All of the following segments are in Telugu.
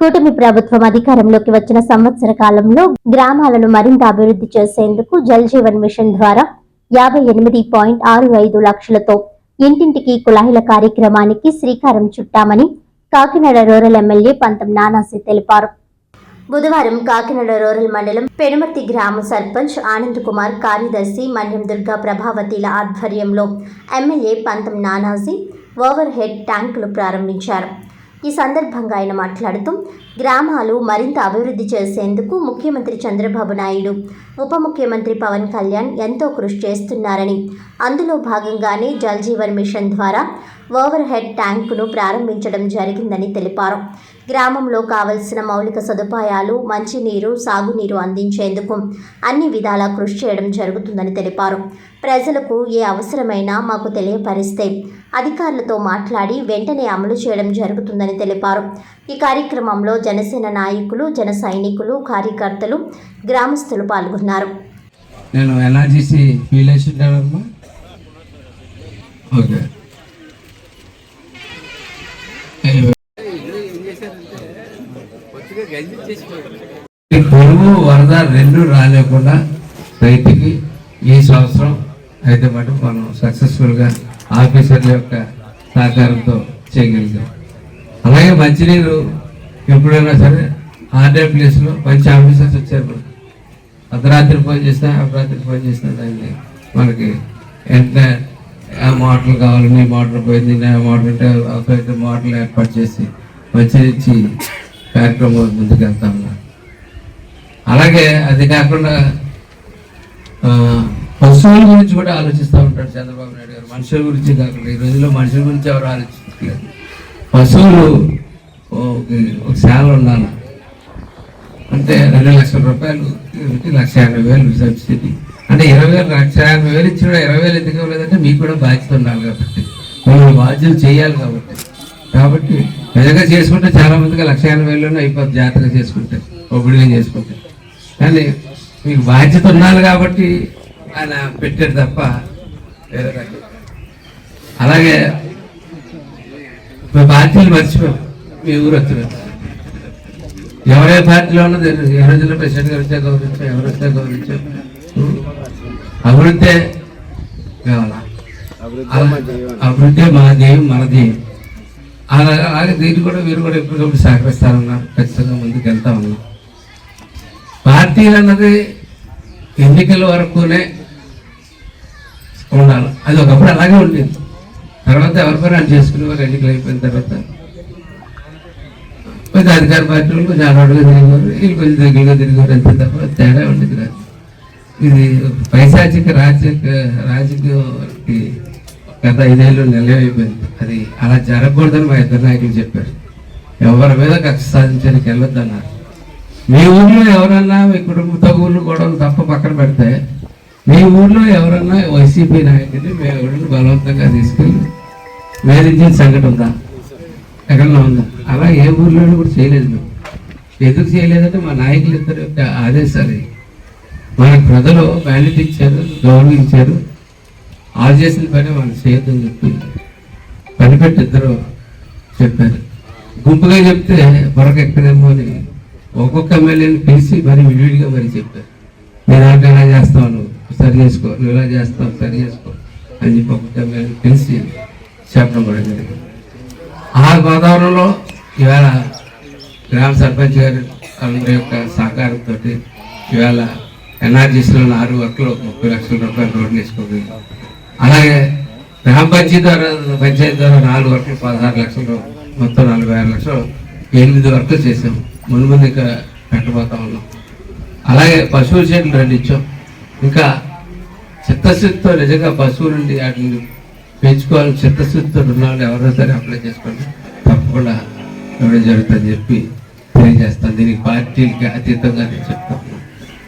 కూటమి ప్రభుత్వం అధికారంలోకి వచ్చిన సంవత్సర కాలంలో గ్రామాలను మరింత అభివృద్ధి చేసేందుకు జల్ జీవన్ మిషన్ ద్వారా యాభై ఎనిమిది పాయింట్ ఆరు ఐదు లక్షలతో ఇంటింటికి కుళాయిల కార్యక్రమానికి శ్రీకారం చుట్టామని కాకినాడ రూరల్ ఎమ్మెల్యే పంతం నానాసి తెలిపారు. బుధవారం కాకినాడ రూరల్ మండలం పెనుమర్తి గ్రామ సర్పంచ్ ఆనంద్ కుమార్ కార్యదర్శి మన్యం దుర్గా ప్రభావతిల ఆధ్వర్యంలో ఎమ్మెల్యే పంతం నానాజీ ఓవర్ హెడ్ ట్యాంకులు ప్రారంభించారు. ఈ సందర్భంగా ఆయన మాట్లాడుతూ గ్రామాలు మరింత అభివృద్ధి చేసేందుకు ముఖ్యమంత్రి చంద్రబాబు నాయుడు ఉప ముఖ్యమంత్రి పవన్ కళ్యాణ్ ఎంతో కృషి చేస్తున్నారని అందులో భాగంగానే జల్ జీవన్ మిషన్ ద్వారా ఓవర్ హెడ్ ట్యాంకును ప్రారంభించడం జరిగిందని తెలిపారు. గ్రామంలో కావలసిన మౌలిక సదుపాయాలు మంచినీరు సాగునీరు అందించేందుకు అన్ని విధాలా కృషి చేయడం జరుగుతుందని తెలిపారు. ప్రజలకు ఏ అవసరమైనా మాకు తెలియపరిస్తే అధికారులతో మాట్లాడి వెంటనే అమలు చేయడం జరుగుతుందని తెలిపారు. ఈ కార్యక్రమంలో జనసేన నాయకులు జన సైనికులు కార్యకర్తలు గ్రామస్తులు పాల్గొన్నారు. నేను ఎన్ఆర్జీసీ ఓకే. ఈ వరద రెండు రాలేకుండా రైతుకి ఈ సంవత్సరం అయితే మటు మనం సక్సెస్ఫుల్గా ఆఫీసర్ల యొక్క సహకారంతో చేయగలిగాం. అలాగే మంచినీరు ఎప్పుడైనా సరే ఆర్డర్ ప్లేస్లో మంచి ఆఫీసర్స్ వచ్చారు అర్ధరాత్రి ఫోన్ చేసినా అర్ధరాత్రి ఫోన్ చేసినా దాన్ని మనకి వెంటనే ఆ మోటార్లు కావాలని మోటార్ పోయింది నా మోటార్ ఉంటే అవసరమైతే మోటార్లు ఏర్పాటు చేసి మంచి ఇచ్చి కార్యక్రమం ముందుకు వెళ్తాము అలాగే అది కాకుండా పశువుల గురించి కూడా ఆలోచిస్తూ ఉంటాడు చంద్రబాబు నాయుడు గారు. మనుషుల గురించి కాకుండా ఈ రోజుల్లో మనుషుల గురించి ఎవరు ఆలోచించట్లేదు. పశువులు ఒక- శాల ఉన్నాను అంటే రెండు లక్షల రూపాయలు లక్ష యాభై వేలు సబ్సిడీ అంటే ఇరవై వేలు లక్ష యాభై వేలు ఇచ్చిన ఇరవై వేలు ఎందుకు ఇవ్వలేదంటే మీకు కూడా బాధ్యత ఉండాలి కాబట్టి. మీరు బాధ్యత చేయాలి కాబట్టి. కాబట్టి నిజంగా చేసుకుంటే చాలా మందికి లక్ష ఎనభై వేలలోనే అయిపోతుంది జాతరగా చేసుకుంటే ఒబ్బడిగా చేసుకుంటే. కానీ మీకు బాధ్యత ఉండాలి కాబట్టి ఆయన పెట్టాడు తప్ప వేరే రకం. అలాగే మీ బాధ్యతలు మర్చిపోయాం. మీ ఊరు వచ్చిన ఎవరే పార్టీలో ఉన్నది? ఏ రోజుల్లో ప్రెసిడెంట్ గారు వచ్చే గౌరవించాం ఎవరు వచ్చే గౌరవించాం అభివృద్ధి కావాలా? అలా- అభివృద్ధి మా ధ్యేయం మన ధ్యేయం. అలా అలాగే దీన్ని కూడా వీరు కూడా ఎప్పటికప్పుడు సహకరిస్తారన్నారు ఖచ్చితంగా ముందుకు వెళ్తా ఉన్నాం. పార్టీలు అన్నది ఎన్నికల వరకునే ఉండాలి. అది ఒకప్పుడు అలాగే ఉండేది. తర్వాత ఎవరిపైనా అది చేసుకునేవారు ఎన్నికలు అయిపోయిన తర్వాత. కొంచెం అధికార పార్టీ వాళ్ళు కొంచెం అలవాటుగా తిరిగేవారు వీళ్ళు కొంచెం దగ్గరగా తిరిగేవారు అంతే తప్ప తేడా ఉండేది కాదు. ఇది పైశాచిక రాజకీయ రాజకీయానికి గత ఐదేళ్ళు నిలవైపోయింది అది అలా జరగకూడదని మా ఇద్దరు నాయకులు చెప్పారు. ఎవరి మీద కక్ష సాధించడానికి వెళ్ళొద్దన్నారు. మీ ఊళ్ళో ఎవరన్నా మీ కుటుంబ తగులు గొడవలు తప్ప పక్కన పెడితే మీ ఊర్లో ఎవరన్నా వైసీపీ నాయకుడిని మీ ఎవరిని బలవంతంగా తీసుకెళ్ళి వేధించిన సంఘటన ఉందా? ఎక్కడన్నా ఉందా? అలా ఏ ఊళ్ళో కూడా చేయలేదు మేము. ఎందుకు చేయలేదంటే మా నాయకులు ఇద్దరు యొక్క ఆదేశాలు మన ప్రజలు వ్యాలిటీ ఇచ్చారు గౌరవించారు. ఆదేశం చేసిన పని మనం చేయొద్దని చెప్పి పనిపెట్టి ఇద్దరు చెప్పారు. గుంపుగా చెప్తే మరొక ఎక్కడేమో అని ఒక్కొక్క ఎమ్మెల్యేని పిలిచి మరి విడివిడిగా మరి చెప్పారు. నేను అంటే ఎలా చేస్తావు నువ్వు? సరి చేసుకో నువ్వు ఇలా చేస్తావు సరి చేసుకో అని చెప్పి ఒక్కొక్క తెలిసి చెప్పడం కూడా జరిగింది ఆ గోదావరిలో ఇవాళ గ్రామ సర్పంచ్ గారు అందరి యొక్క సహకారంతో ఇవాళ ఎన్ఆర్జీసీలో ఆరు వర్క్లు ముప్పై లక్షల రూపాయలు రోడ్లు వేసుకోగలిగాం అలాగే గ్రామ పంచాయతీ ద్వారా పంచాయతీ ద్వారా నాలుగు వరకు పదహారు లక్షలు మొత్తం నలభై ఆరు లక్షలు ఎనిమిది వరకు చేసాం ముందు ముందు ఇంకా పెట్టబోతా ఉన్నాం. అలాగే పశువుల షెడ్లు రెండు ఇచ్చాం ఇంకా చిత్తశుద్ధితో నిజంగా పశువుల నుండి వాటిని పెంచుకోవాలని చిత్తశుద్ధితో రుణాలు ఎవరైనా సరే అప్లై చేసుకోండి. తప్పకుండా ఇవ్వడం జరుగుతుందని చెప్పి తెలియజేస్తాను. దీనికి పార్టీకి అతీతంగా నేను చెప్తాను.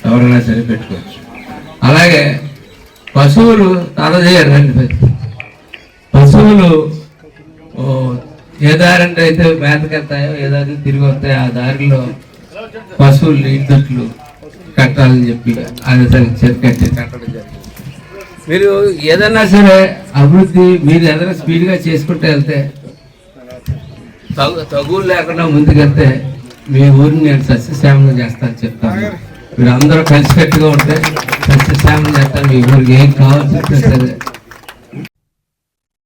ఎవరైనా సరే పెట్టుకోవచ్చు. అలాగే పశువులు తల రండి పశువులు ఓ, ఏ దారి అంటే అయితే మేతకెళ్తాయో ఏ దారి తిరిగి వస్తాయో ఆ దారిలో పశువులు ఇంట్లో కట్టాలని చెప్పి అది సరే చెట్టు కట్టడం జరిగింది. మీరు ఏదన్నా సరే అభివృద్ధి మీరు ఏదైనా స్పీడ్గా చేసుకుంటూ వెళ్తే తగు తగులు లేకుండా ముందుకెళ్తే మీ ఊరిని నేను సస్యశ్యామం చేస్తాను చెప్తాను. మీరు అందరూ కలిసికట్టుగా ఉంటే సస్యశ్యామం చేస్తాను మీ ఊరికి ఏం కావాల్సి వస్తే సరే.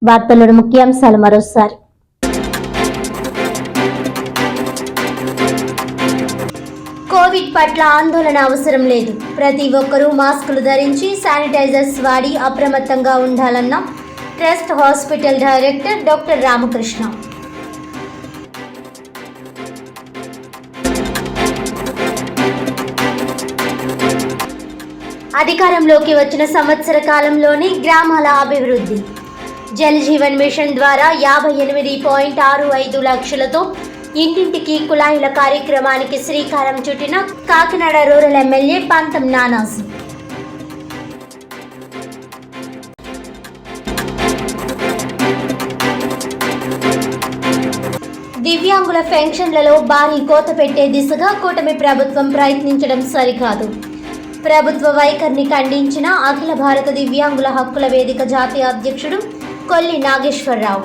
వార్తల్లోని ముఖ్యాంశాలు మరోసారి. కోవిడ్ పట్ల ఆందోళన అవసరం లేదు. ప్రతి ఒక్కరూ మాస్కులు ధరించి శానిటైజర్స్ వాడి అప్రమత్తంగా ఉండాలన్న trust hospital director doctor Ramakrishna. అధికారంలోకి వచ్చిన సంవత్సర కాలంలోనే గ్రామాల అభివృద్ధి. జల్ జీవన్ మిషన్ ద్వారా యాభై ఎనిమిది పాయింట్ ఆరు ఐదు లక్షలతో ఇంటింటికి కుళాయిల కార్యక్రమానికి శ్రీకారం చుట్టిన కాకినాడ రూరల్ ఎమ్మెల్యే పంతం నానాజీ దివ్యాంగుల పెన్షన్లలో భారీ కోత పెట్టే దిశగా కూటమి ప్రభుత్వం ప్రయత్నించడం సరికాదు. ప్రభుత్వ వైఖరిని ఖండించిన అఖిల భారత దివ్యాంగుల హక్కుల వేదిక జాతీయ అధ్యక్షుడు కొల్లి నాగేశ్వరరావు.